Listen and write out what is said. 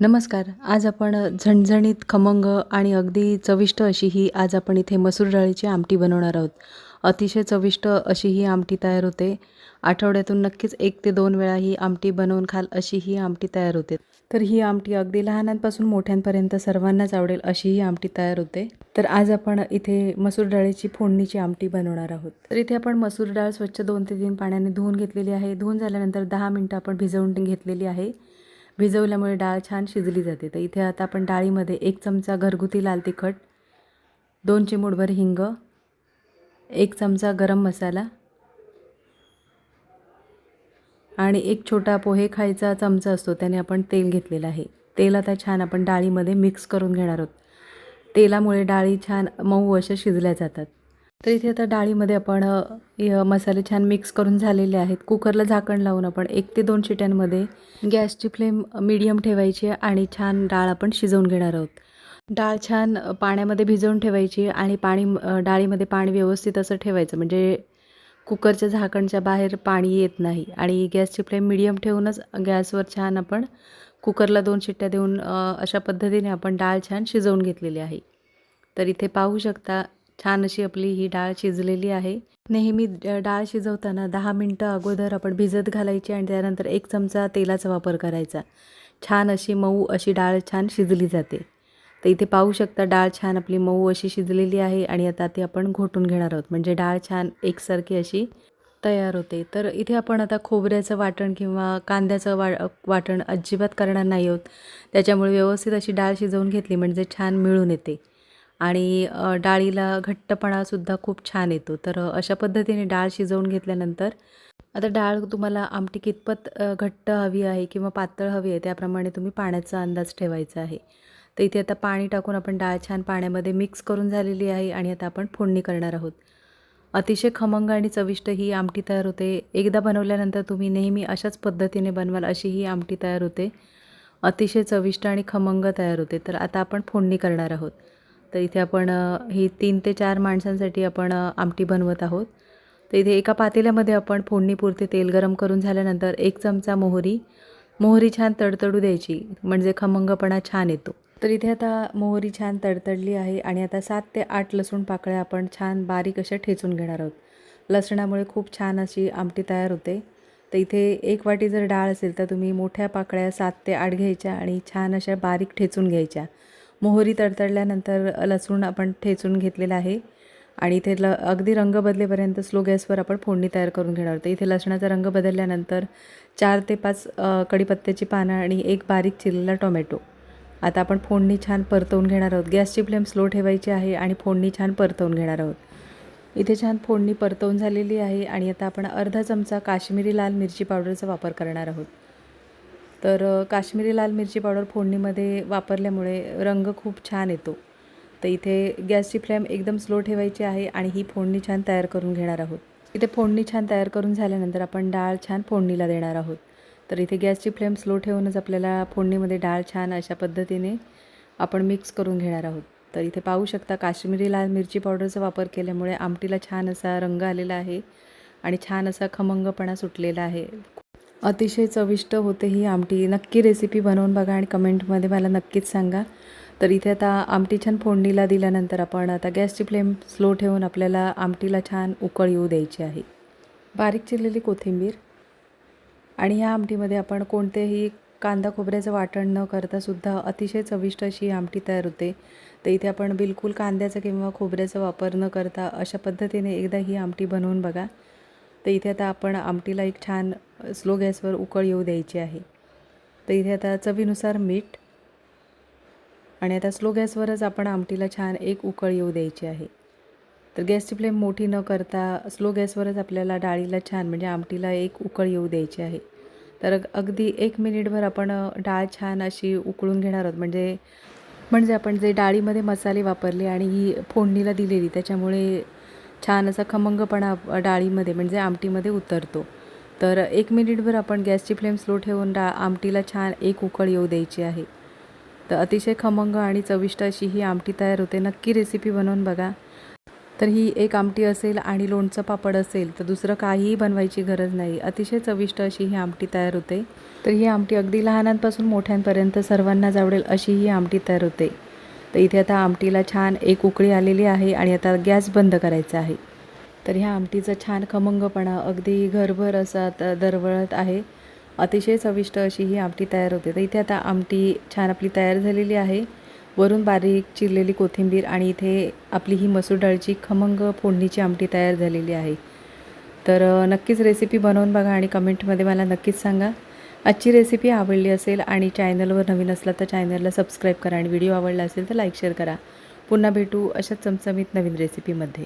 नमस्कार. आज आपण झणझणीत खमंग आणि अगदी चविष्ट अशी ही आज आपण इथे मसूर डाळीची आमटी बनवणार आहोत. अतिशय चविष्ट अशी ही आमटी तयार होते. आठवड्यातून नक्कीच एक ते दोन वेळा ही आमटी बनवून खाल अशी ही आमटी तयार होते. तर ही आमटी अगदी लहानांपासून मोठ्यांपर्यंत सर्वांनाच आवडेल अशी ही आमटी तयार होते. तर आज आपण इथे मसूर डाळीची फोडणीची आमटी बनवणार आहोत. तर इथे आपण मसूर डाळ स्वच्छ दोन ते तीन पाण्याने धुवून घेतलेली आहे. धुवून झाल्यानंतर दहा मिनटं आपण भिजवून घेतलेली आहे. भिजवल्यामुळे डाळ छान शिजली जाते. तर इथे आता आपण डाळीमध्ये एक चमचा घरगुती लाल तिखट दोन चिमूटभर हिंग एक चमचा गरम मसाला आणि एक छोटा पोहे खायचा चमचा असतो त्याने आपण तेल घेतलेलं आहे. तेल आता छान आपण डाळीमध्ये मिक्स करून घेणार आहोत. तेलामुळे डाळी छान मऊ अशा शिजल्या जातात. तर इथे आता डाळीमध्ये आपण य- मसाले छान मिक्स करून झालेले आहेत. कुकरला झाकण लावून आपण एक ते दोन शिट्यांमध्ये गॅसची फ्लेम मीडियम ठेवायची आणि छान डाळ आपण शिजवून घेणार आहोत. डाळ छान पाण्यामध्ये भिजवून ठेवायची आणि पाणी डाळीमध्ये पाणी व्यवस्थित असं ठेवायचं. म्हणजे कुकरच्या झाकणच्या बाहेर पाणी येत नाही आणि गॅसची फ्लेम मिडियम ठेवूनच गॅसवर छान आपण कुकरला दोन शिट्ट्या देऊन अशा पद्धतीने आपण डाळ छान शिजवून घेतलेली आहे. तर इथे पाहू शकता छान अशी आपली ही डाळ शिजलेली आहे. नेहमी डाळ शिजवताना दहा मिनटं अगोदर आपण भिजत घालायची आणि त्यानंतर एक चमचा तेलाचा वापर करायचा. छान अशी मऊ अशी डाळ छान शिजली जाते. तर इथे पाहू शकता डाळ छान आपली मऊ अशी शिजलेली आहे आणि आता ती आपण घोटून घेणार आहोत. म्हणजे डाळ छान एकसारखी अशी तयार होते. तर इथे आपण आता खोबऱ्याचं वाटण किंवा कांद्याचं वा वाटण अजिबात करणार नाही आहोत. त्याच्यामुळे व्यवस्थित अशी डाळ शिजवून घेतली म्हणजे छान मिळून येते. आणि डाळीला घट्टपणासुद्धा खूप छान येतो. तर अशा पद्धतीने डाळ शिजवून घेतल्यानंतर आता डाळ तुम्हाला आमटी कितपत घट्ट हवी आहे किंवा पातळ हवी आहे त्याप्रमाणे तुम्ही पाण्याचा अंदाज ठेवायचा आहे. तर इथे आता पाणी टाकून आपण डाळ छान पाण्यामध्ये मिक्स करून झालेली आहे आणि आता आपण फोडणी करणार आहोत. अतिशय खमंग आणि चविष्ट ही आमटी तयार होते. एकदा बनवल्यानंतर तुम्ही नेहमी अशाच पद्धतीने बनवाल अशी ही आमटी तयार होते. अतिशय चविष्ट आणि खमंग तयार होते. तर आता आपण फोडणी करणार आहोत. तर इथे आपण ही तीन ते चार माणसांसाठी आपण आमटी बनवत आहोत. तर इथे एका पातेल्यामध्ये आपण फोडणीपुरते तेल गरम करून झाल्यानंतर एक चमचा मोहरी. मोहरी छान तडतडू द्यायची म्हणजे खमंगपणा छान येतो. तर इथे आता मोहरी छान तडतडली आहे आणि आता सात ते आठ लसूण पाकळ्या आपण छान बारीक अशा ठेचून घेणार आहोत. लसणामुळे खूप छान अशी आमटी तयार होते. तर इथे एक वाटी जर डाळ असेल तर तुम्ही मोठ्या पाकळ्या सात ते आठ घ्यायच्या आणि छान अशा बारीक ठेचून घ्यायच्या. मोहरी तडतडल्यानंतर लसूण आपण ठेचून घेतलेला आहे. आणि इथे ल अगदी रंग बदलेपर्यंत स्लो गॅसवर आपण फोडणी तयार करून घेणार आहोत. इथे लसणाचा रंग बदलल्यानंतर चार ते पाच कडीपत्त्याची पानं आणि एक बारीक चिरलेला टोमॅटो. आता आपण फोडणी छान परतवून घेणार आहोत. गॅसची फ्लेम स्लो ठेवायची आहे आणि फोडणी छान परतवून घेणार आहोत. इथे छान फोडणी परतवून झालेली आहे आणि आता आपण अर्धा चमचा काश्मीरी लाल मिरची पावडरचा वापर करणार आहोत. तर काश्मीरी लाल मिरची पावडर फोडणीमध्ये वापरल्यामुळे रंग खूप छान येतो. तर इथे गॅसची फ्लेम एकदम स्लो ठेवायची आहे आणि ही फोडणी छान तयार करून घेणार आहोत. इथे फोडणी छान तयार करून झाल्यानंतर आपण डाळ छान फोडणीला देणार आहोत. तर इथे गॅसची फ्लेम स्लो ठेवूनच आपल्याला फोडणीमध्ये डाळ छान अशा पद्धतीने आपण मिक्स करून घेणार आहोत. तर इथे पाहू शकता काश्मीरी लाल मिरची पावडरचा वापर केल्यामुळे आमटीला छान असा रंग आलेला आहे आणि छान असा खमंगपणा सुटलेला आहे. अतिशय चविष्ट होते ही आमटी. नक्की रेसिपी बनवून बघा आणि कमेंटमध्ये मला नक्कीच सांगा. तर इथे आता आमटी छान फोडणीला दिल्यानंतर आपण आता गॅसची फ्लेम स्लो ठेवून आपल्याला आमटीला छान उकळ येऊ द्यायची आहे. बारीक चिरलेली कोथिंबीर आणि ह्या आमटीमध्ये आपण कोणतेही कांदा खोबऱ्याचं वाटण न करतासुद्धा अतिशय चविष्ट अशी आमटी तयार होते. तर इथे आपण बिलकुल कांद्याचा किंवा खोबऱ्याचा वापर न करता अशा पद्धतीने एकदा ही आमटी बनवून बघा. तर इथे आता आपण आमटीला एक छान स्लो गॅसवर उकळ येऊ द्यायची आहे. तर इथे आता चवीनुसार मीठ आणि आता स्लो गॅसवरच आपण आमटीला छान एक उकळ येऊ द्यायची आहे. तर गॅसची फ्लेम मोठी न करता स्लो गॅसवरच आपल्याला डाळीला छान म्हणजे आमटीला एक उकळ येऊ द्यायची आहे. तर अगदी एक मिनिटभर आपण डाळ छान अशी उकळून घेणार आहोत. म्हणजे म्हणजे आपण जे डाळीमध्ये मसाले वापरले आणि ही फोडणीला दिलेली त्याच्यामुळे छान असा खमंगपणा डाळीमध्ये म्हणजे आमटीमध्ये उतरतो. तर एक मिनिटभर आपण गॅसची फ्लेम स्लो ठेवून डा आमटीला छान एक उकळ येऊ द्यायची आहे. तर अतिशय खमंग आणि चविष्ट अशी ही आमटी तयार होते. नक्की रेसिपी बनवून बघा. तर ही एक आमटी असेल आणि लोणचं पापड असेल तर दुसरं काहीही बनवायची गरज नाही. अतिशय चविष्ट अशी ही आमटी तयार होते. तर ही आमटी अगदी लहानांपासून मोठ्यांपर्यंत सर्वांनाच आवडेल अशी ही आमटी तयार होते. तर इथे आता आमटीला छान एक उकळी आलेली आहे आणि आता गॅस बंद करायचा आहे. तर ह्या आमटीचा छान खमंगपणा अगदी घरभर असा दरवळत आहे. अतिशय चविष्ट अशी ही आमटी तयार होते. तर इथे आता आमटी छान आपली तयार झालेली आहे. वरून बारीक चिरलेली कोथिंबीर आणि इथे आपली ही मसूर डाळची खमंग फोडणीची आमटी तयार झालेली आहे. तर नक्कीच रेसिपी बनवून बघा आणि कमेंटमध्ये मला नक्कीच सांगा. आजची रेसिपी आवडली असेल आणि चॅनलवर नवीन असला तर चॅनलला सबस्क्राईब करा आणि व्हिडिओ आवडला असेल तर लाईक शेअर करा. पुन्हा भेटू अशाच चमचमीत नवीन रेसिपीमध्ये